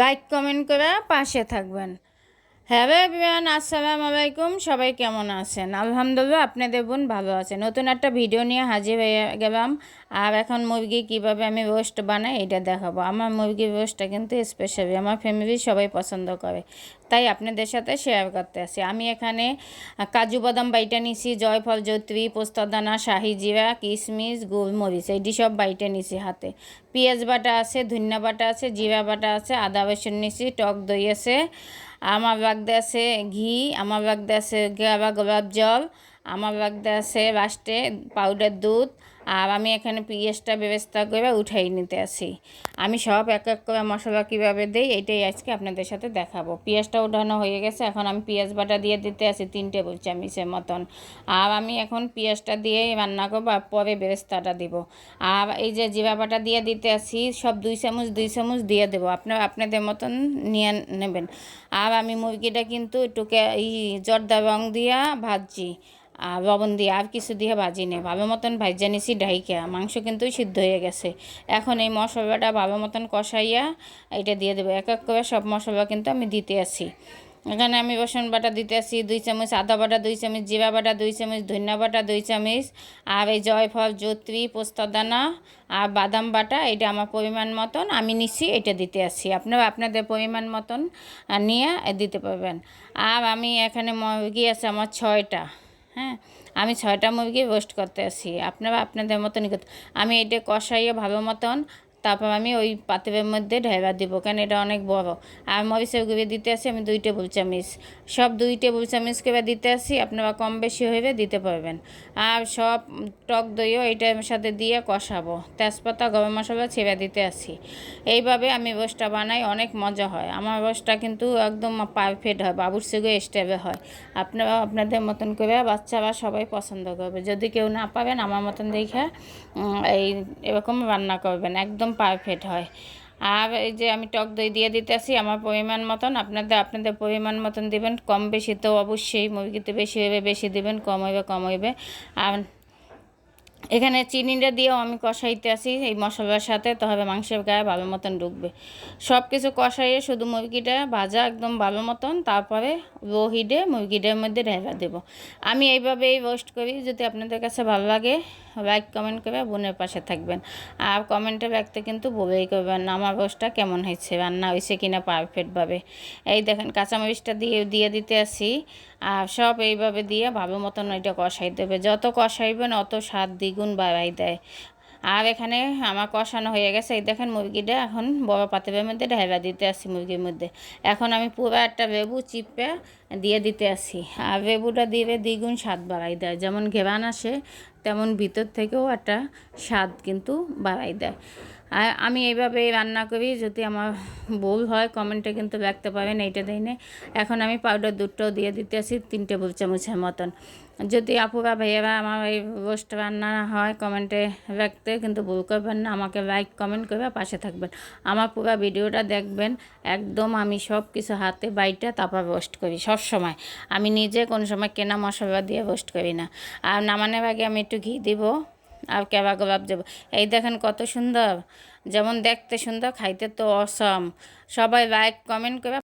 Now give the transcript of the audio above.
Like comment করে পাশে থাকবেন। হ্যালো এভরিওয়ান, আসসালামু আলাইকুম। সবাই কেমন আছেন? আলহামদুলিল্লাহ আপনাদের বোন ভালো আছে নতুন একটা ভিডিও নিয়ে হাজির হয়ে গেলাম। আর এখন মুরগি কীভাবে আমি রোস্ট বানাই, এটা দেখাবো। আমার মুরগির রোস্টটা কিন্তু স্পেশালি আমার ফ্যামিলি সবাই পছন্দ করে। তাই আপনাদের সাথে শেয়ার করতে আসি। আমি এখানে কাজু বাদাম বাইটা নিছি, জয়ফল জৈত্রী পোস্তদানা, শাহি জিরা কিশমিশ গোলমরিচ এইটি সব বাইটা নিছি হাতে। পেঁয়াজ বাটা আছে, ধনিয়া বাটা আছে, জিরা বাটা আছে, আদা রসুন নিছি, টক দই আছে আমার বাগদে আছে ঘি আমার বাগদে আছে গাবা গোলাপ জল আমার বাগদে আছে লাস্টে পাউডার দুধ, আর আমি এখানে পেঁয়াজটা ব্যবস্থা করে উঠাই নিতে আসি আমি সব এক এক করে মশলা কীভাবে দিই, এটাই আজকে আপনাদের সাথে দেখাবো। পেঁয়াজটা উঠানো হয়ে গেছে, এখন আমি পেঁয়াজ বাটা দিয়ে দিতে আসি তিন টেবিল চামিচের মতন। আর আমি এখন পেঁয়াজটা দিয়ে রান্না করব আর পরে বেরেস্তাটা দিব। আর এই যে জিরা বাটা দিয়ে দিতে আসি সব দুই চামচ দুই চামচ দিয়ে দেবো। আপনার আপনাদের মতন নিয়ে নেবেন। আর আমি মুরগিটা কিন্তু একটুকে এই জর্দা রং দিয়া ভাজছি। লবণ দিয়ে আর কিছু দিয়ে ভাজি নেই ভালো মতন ভাজা নিছি ডাইকা মাংস কিন্তু সিদ্ধ হয়ে গেছে। এখন এই মশলাটা ভালো মতন কষাইয়া এটা দিয়ে দেবো। এক এক করে সব মশলা কিন্তু আমি দিতে আসি এখানে আমি রসুন বাটা দিতে আসি দুই চামচ আদা বাটা, দুই চামচ জিরা বাটা, দুই চামচ ধনিয়া বাটা, দুই চামচ আর এই জয়ফল, জত্রী, পোস্তদানা আর বাদাম বাটা, এটা আমার পরিমাণ মতন আমি নিচ্ছি এটা দিতে আসি আপনারা আপনাদের পরিমাণ মতন নিয়ে দিতে পারবেন। আর আমি এখানে মুরগি আছে আমার ছয়টা। হ্যাঁ আমি ছয়টা মুরগি রোস্ট করতে আসি। আপনারা আপনাদের মতনই করতে আমি এটা কষাইয়ে ভালো মতন তারপর আমি ওই পাতিলের মধ্যে ঢেলা দিব, কেন এটা অনেক বড়। আর মরিচের গুঁড়ি দিতে আসি আমি দুই টেবিল চামচ। সব দুই টেবিল চামচ করে দিতে আসি, আপনারা কম বেশি হইবে দিতে পারবেন। আর সব টক দইও এইটার সাথে দিয়ে কষাবো। তেজপাতা, গরম মশলা ছেড়ে দিতে আসি। এইভাবে আমি রোস্টটা বানাই, অনেক মজা হয়। আমার রোস্টটা কিন্তু একদম পারফেক্ট হয়, বাবুর সেগো স্টেবে হয়। আপনারা আপনাদের মতন করে বাচ্চারা সবাই পছন্দ করবে। যদি কেউ না পাবেন আমার মতন দেখে এই এরকম রান্না করবেন। একদম পারফেক্ট হয়। আর এই যে আমি টক দই দিয়ে দিতেছি, আমার পরিমাণ মতন, আপনাদের আপনাদের পরিমাণ মতন দিবেন, কম বেশি তো অবশ্যই মুরগিতে বেশি হইবে, বেশি দিবেন, কম হইবে কম হইবে। আর এখানে চিনিটা দিয়েও আমি কষাইতে আসি এই মশলার সাথে তবে মাংসের গায়ে ভালো মতন ঢুকবে। সব কিছু কষাইয়ে শুধু মুরগিটা ভাজা একদম ভালো মতন, তারপরে লো হিডে মুরগিটার মধ্যে ঢেলা দেব। আমি এইভাবেই রোস্ট করি, যদি আপনাদের কাছে ভালো লাগে লাইক কমেন্ট করে বোনের পাশে থাকবেন। আর কমেন্টে রাখতে কিন্তু বলেই করবেন আমার রোস্টটা কেমন হয়েছে, রান্না হয়েছে কিনা পারফেক্টভাবে এই দেখেন, কাঁচামরিচটা দিয়ে দিয়ে দিতে আসি আর সব এইভাবে দিয়ে ভালো মতন এটা কষাই দেবে। যত কষাইবেন অত স্বাদ দ্বিগুণ বাড়াই দেয়। আর এখানে আমার কষানো হয়ে গেছে। এই দেখেন মুরগিটা এখন বড় পাতিলের মধ্যে ঢেলা দিতে আসি মুরগির মধ্যে। এখন আমি পুরো একটা লেবু চিপে দিয়ে দিতে আসি আর লেবুটা দিলে দ্বিগুণ স্বাদ বাড়াই দেয়। যেমন ঘেরান আসে, তেমন ভিতর থেকেও একটা স্বাদ কিন্তু বাড়াই দেয়। আর আমি এইভাবে রান্না করি, যদি আমার ভুল হয়, কমেন্টে কিন্তু রাখতে পারেন এইটা দিনে এখন আমি পাউডার দুধটাও দিয়ে দিতে আসি তিন টেবিল চামচের মতন। যদি আপুরা, ভাইয়েরা আমার এই রোস্ট রান্না হয়, কমেন্টে রাখতে কিন্তু ভুল করবেন না, আমাকে লাইক কমেন্ট করে পাশে থাকবেন। আমার পুরো ভিডিওটা দেখবেন, একদম আমি সব কিছু হাতে বাইটা তারপর রোস্ট করি সব সময় আমি নিজে কোনো সময় কেনা মশলা দিয়ে রোস্ট করি না। আর নামানোর আগে আমি একটু ঘি দিব। আর কেবা কেবাব যাব এই দেখেন কত সুন্দর। যেমন দেখতে সুন্দর, খাইতে তো অসম সবাই লাইক কমেন্ট করে